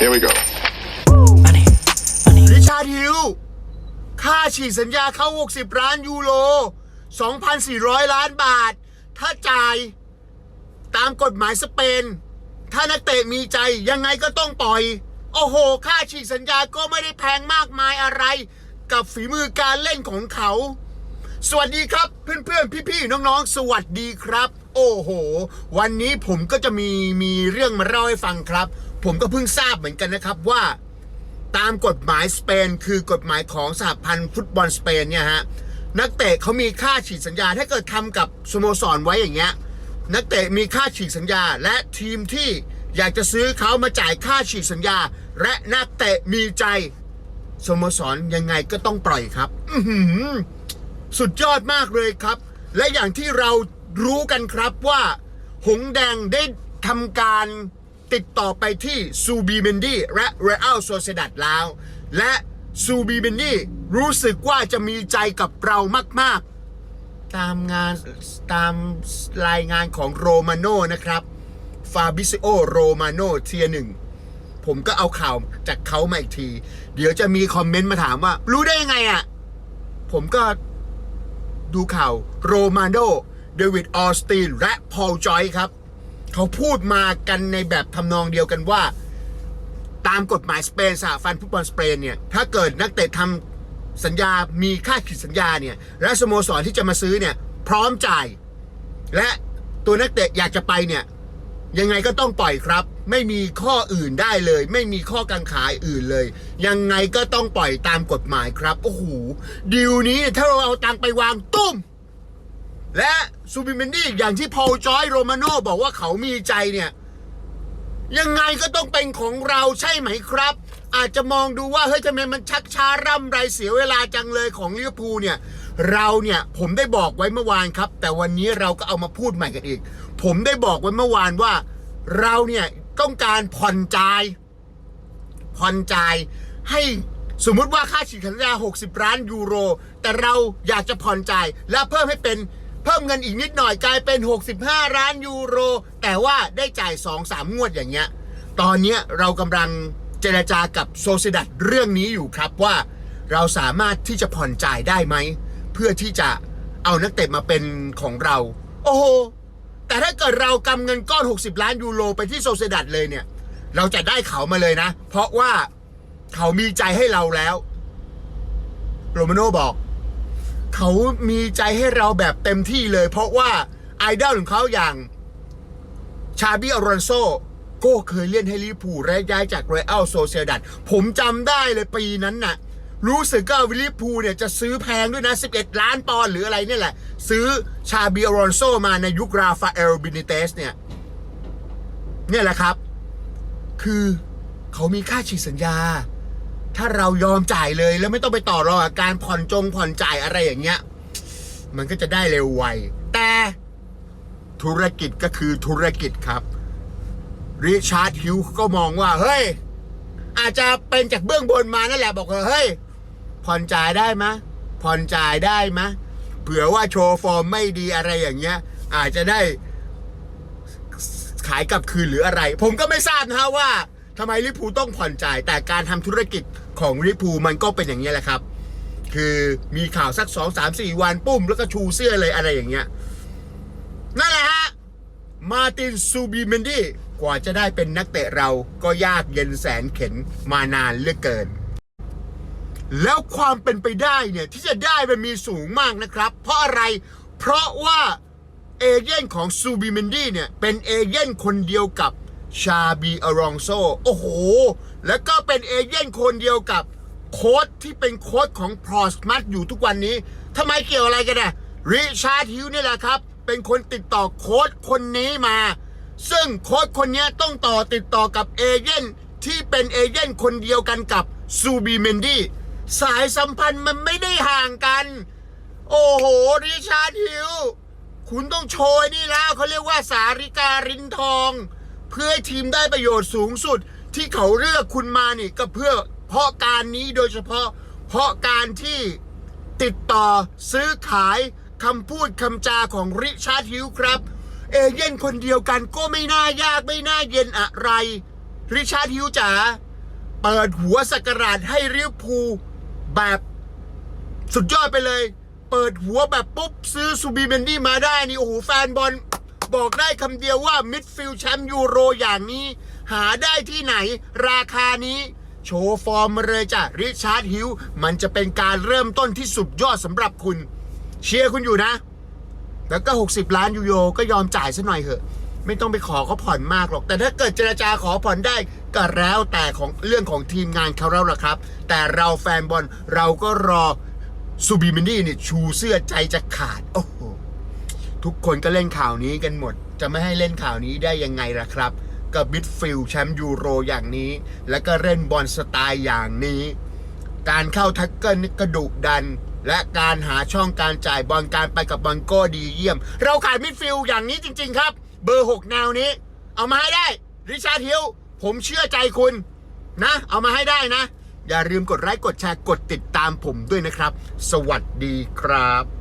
Here we go. ริชาร์ดฮิลล์ค่าฉีกสัญญาเข้า 60 ล้านยูโร 2,400 ล้านบาท ถ้าจ่ายตามกฎหมายสเปน ถ้านักเตะมีใจยังไงก็ต้องปล่อย โอ้โห ค่าฉีกสัญญาก็ไม่ได้แพงมากมายอะไร กับฝีมือการเล่นของเขา สวัสดีครับเพื่อนๆ พี่ๆ น้องๆ สวัสดีครับ โอ้โห วันนี้ผมก็จะมีมีเรื่องมาเล่าให้ฟังครับ ผมก็เพิ่งทราบเหมือนกันนะครับว่าตามกฎหมายสเปน คือกฎหมายของสหพันธ์ฟุตบอลสเปนเนี่ยฮะนักเตะเขามีค่าฉีกสัญญาถ้าเกิดทำกับสโมสรไว้อย่างเงี้ยนักเตะมีค่าฉีกสัญญา และทีมที่อยากจะซื้อเขามาจ่ายค่าฉีกสัญญา และนักเตะมีใจสโมสรยังไงก็ต้องปล่อยครับสุดยอดมากเลยครับ และอย่างที่เรารู้กันครับว่า หงแดงได้ทำการ ติดต่อไปที่ซูบีเมนดี้และเรอัลโซเซดัดแล้ว และซูบีเมนดี้รู้สึกว่าจะมีใจกับเรามาก ๆ ตามงานตามรายงานของโรมาโนนะครับฟาบิซิโอโรมาโนเทียหนึ่งผมก็เอาข่าวจากเขามาอีกที เดี๋ยวจะมีคอมเมนต์มาถามว่า รู้ได้ยังไงอะ่ะ ผมก็ดูข่าวโรมาโดเดวิดออสตินและพอลจอยครับ เขาพูดมากันในแบบทำนองเดียวกันว่า ตามกฎหมายสเปนสหพันฟุตบอลสเปนเนี่ยถ้าเกิดนักเตะทำสัญญามีค่าขีดสัญญาเนี่ยและสโมสรที่จะมาซื้อเนี่ยพร้อมจ่าย และตัวนักเตะอยากจะไปเนี่ยยังไงก็ต้องปล่อยครับ ไม่มีข้ออื่นได้เลย ไม่มีข้อกังขาอื่นเลย ยังไงก็ต้องปล่อยตามกฎหมายครับโอ้โหดีลนี้เนี่ยถ้าเราเอาตังค์ไปวางตุ้ม และซูบิเมนดี้อย่างที่พอลจอยโรมาโนบอกว่าเขามีใจเนี่ย ยังไงก็ต้องเป็นของเราใช่ไหมครับ อาจจะมองดูว่า เฮ้ยทำไมมันชักช้าร่ำไรเสียเวลาจังเลยของลิเวอร์พูลเนี่ย เราเนี่ยผมได้บอกไว้เมื่อวานครับ แต่วันนี้เราก็เอามาพูดใหม่กันอีก ผมได้บอกไว้เมื่อวานว่า เราเนี่ยต้องการผ่อนจ่ายผ่อนจ่ายให้สมมุติว่าค่าฉีดสัญญา 60 ล้านยูโร แต่เราอยากจะผ่อนจ่ายและเพิ่มให้เป็น พิ่มเงินอีกนิดหน่อยกลายเป็น 65 ล้านยูโร แต่ว่าได้จ่าย 2-3 งวดอย่างเงี้ย ตอนเนี้ยเรากำลังเจรจากับโซเซดัตเรื่องนี้อยู่ครับว่า เราสามารถที่จะผ่อนจ่ายได้ไหม เพื่อที่จะเอานักเตะมาเป็นของเรา โอ้โห แต่ถ้าเกิดเรากำเงินก้อน 60 ล้านยูโรไปที่โซเซดัตเลยเนี่ย เราจะได้เขามาเลยนะ เพราะว่าเขามีใจให้เราแล้ว โรมาโน่บอก เขามีใจให้เราแบบเต็มที่เลย เพราะว่าไอดอลของเขาอย่างชาบิอรอนโซก็เคยเล่นให้ลิเวอร์พูและย้ายจากเรอัลโซเซดัดผมจำได้เลยปีนั้นน่ะ รู้สึกก็ลิเวอร์พูลเนี่ยจะซื้อแพงด้วยนะ 11 ล้านปอนด์หรืออะไรเนี่ยแหละ ซื้อชาบิอรอนโซมาในยุคราฟาเอลบินิเตสเนี่ย เนี่ยแหละครับ คือเขามีค่าฉีกสัญญา ถ้าเรายอมจ่ายเลยแล้วไม่ต้องไปต่อรองกับการผ่อนจงผ่อนจ่ายอะไรอย่างเงี้ย มันก็จะได้เร็วไว แต่ธุรกิจก็คือธุรกิจครับริชาร์ดฮิวก็มองว่า เฮ้ย อาจจะเป็นจากเบื้องบนมานั่นแหละบอกว่าเฮ้ย ผ่อนจ่ายได้มะผ่อนจ่ายได้ไหมเผื่อว่าโชว์ฟอร์มไม่ดีอะไรอย่างเงี้ย อาจจะได้ขายกลับคืนหรืออะไร ผมก็ไม่ทราบนะฮะว่า ทำไมลิพูต้องผ่อนจ่าย แต่การทำธุรกิจของลิพูมันก็เป็นอย่างนี้แหละครับ คือมีข่าวสักสองสามสี่วันปุ้ม แล้วก็ชูเสื้อเลยอะไรอย่างเงี้ยนั่นแหละฮะมาตินซูบิเมนดี้กว่าจะได้เป็นนักเตะเราก็ยากเย็นแสนเข็นมานานเหลือเกิน แล้วความเป็นไปได้เนี่ยที่จะได้มันมีสูงมากนะครับ เพราะอะไร เพราะว่าเอเย่นของซูบิเมนดี้เนี่ยเป็นเอเย่นคนเดียวกับ ชาบีอารองโซโอ้โห แล้วก็เป็นเอเย่นคนเดียวกับโค้ดที่เป็นโค้ดของพรอสมัตอยู่ทุกวันนี้ทำไมเกี่ยวอะไรกันนะริชาร์ดฮิวนี่แหละครับ เป็นคนติดต่อโค้ดคนนี้มา ซึ่งโค้ดคนนี้ต้องต่อติดต่อกับเอเย่นที่เป็นเอเย่นคนเดียวกันกับซูบีเมนดี้สายสัมพันธ์มันไม่ได้ห่างกัน โอ้โห ริชาร์ดฮิว คุณต้องโชยนี่แล้วเขาเรียกว่าสาริการินทอง เพื่อให้ทีมได้ประโยชน์สูงสุด ที่เขาเลือกคุณมานี่ก็เพื่อเพราะการนี้โดยเฉพาะ เพราะการที่ติดต่อซื้อขายคำพูดคำจาของริชาร์ดฮิวครับ เอเย่นคนเดียวกันก็ไม่น่ายากไม่น่าเย็นอะไร ริชาร์ดฮิวจ๋าเปิดหัวสกราชให้ริวพูแบบสุดยอดไปเลย เปิดหัวแบบปุ๊บซื้อซูบีเมนดี้มาได้นี่โอ้โหแฟนบอล บอกได้คำเดียวว่ามิดฟิลด์แชมป์ยูโรอย่างนี้ หาได้ที่ไหน ราคานี้โชว์ฟอร์มมาเลยจ้ะริชาร์ดฮิลมันจะเป็นการเริ่มต้นที่สุดยอดสำหรับคุณ เชียร์คุณอยู่นะ แล้วก็ 60 ล้านยูโรก็ยอมจ่ายซะหน่อยเถอะ ไม่ต้องไปขอเขาผ่อนมากหรอก แต่ถ้าเกิดเจรจาขอผ่อนได้ก็แล้วแต่ของเรื่องของทีมงานเขาแล้วล่ะครับ แต่เราแฟนบอลเราก็รอซูบิมินดี้เนี่ยชูเสื้อใจจะขาดโอ้ ทุกคนก็เล่นข่าวนี้กันหมด จะไม่ให้เล่นข่าวนี้ได้ยังไงล่ะครับ กับมิดฟิลด์แชมป์ยูโรอย่างนี้ แล้วก็เล่นบอลสไตล์อย่างนี้ การเข้าท็กเกิลนิกระดุดัน และการหาช่องการจ่ายบอลการไปกับบอลก็ดีเยี่ยม เราขาดมิดฟิลด์อย่างนี้จริง ๆ ครับ เบอร์ 6 แนวนี้ เอามาให้ได้ ริชาร์ดฮิลผมเชื่อใจคุณนะ เอามาให้ได้นะ อย่าลืมกดไลค์กดแชร์กดติดตามผมด้วยนะครับ สวัสดีครับ